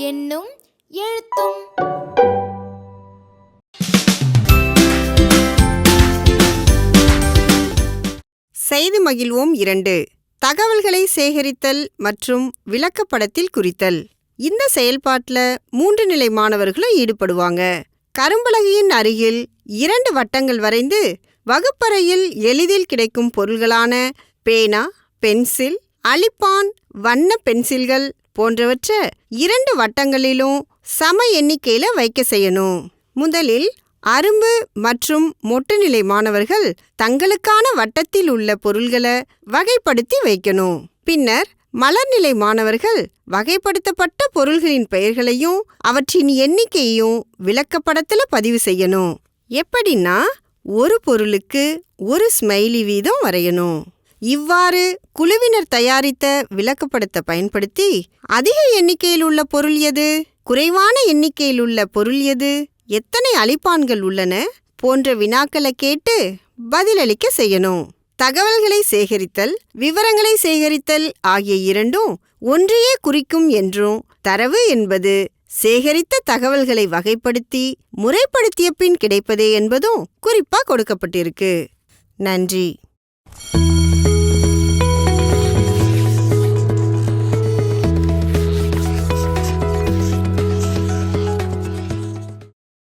என்னும் எழுத்தும். செய்து மகிழ்வோம் இரண்டு. தகவல்களை சேகரித்தல் மற்றும் விளக்கப்படத்தில் குறித்தல். இந்த செயல்பாட்டில் மூன்று நிலை மாணவர்களும் ஈடுபடுவாங்க. கரும்பலகையின் அருகில் இரண்டு வட்டங்கள் வரைந்து வகுப்பறையில் எளிதில் கிடைக்கும் பொருள்களான பேனா பென்சில் அழிப்பான் வண்ண பென்சில்கள் போன்றவற்றை இரண்டு வட்டங்களிலும் சம எண்ணிக்கையில வைக்க செய்யணும். முதலில் அரும்பு மற்றும் மொட்டுநிலை மாணவர்கள் தங்களுக்கான வட்டத்தில் உள்ள பொருள்களை வகைப்படுத்தி வைக்கணும். பின்னர் மலர்நிலை மாணவர்கள் வகைப்படுத்தப்பட்ட பொருள்களின் பெயர்களையும் அவற்றின் எண்ணிக்கையையும் விளக்கப்படத்துல பதிவு செய்யணும். எப்படின்னா ஒரு பொருளுக்கு ஒரு ஸ்மைலி வீதம் வரையணும். இவ்வாறு குழுவினர் தயாரித்த விளக்கப்படத்தை பயன்படுத்தி அதிக எண்ணிக்கையில் உள்ள பொருள் எது? குறைவான எண்ணிக்கையில் உள்ள பொருள் எது? எத்தனை அழிப்பான்கள் உள்ளன? போன்ற வினாக்களை கேட்டு பதிலளிக்க செய்யணும். தகவல்களை சேகரித்தல் விவரங்களை சேகரித்தல் ஆகிய இரண்டும் ஒன்றையே குறிக்கும் என்றும் தரவு என்பது சேகரித்த தகவல்களை வகைப்படுத்தி முறைப்படுத்திய பின் கிடைப்பதே என்பதும் குறிப்பா கொடுக்கப்பட்டிருக்கு. நன்றி.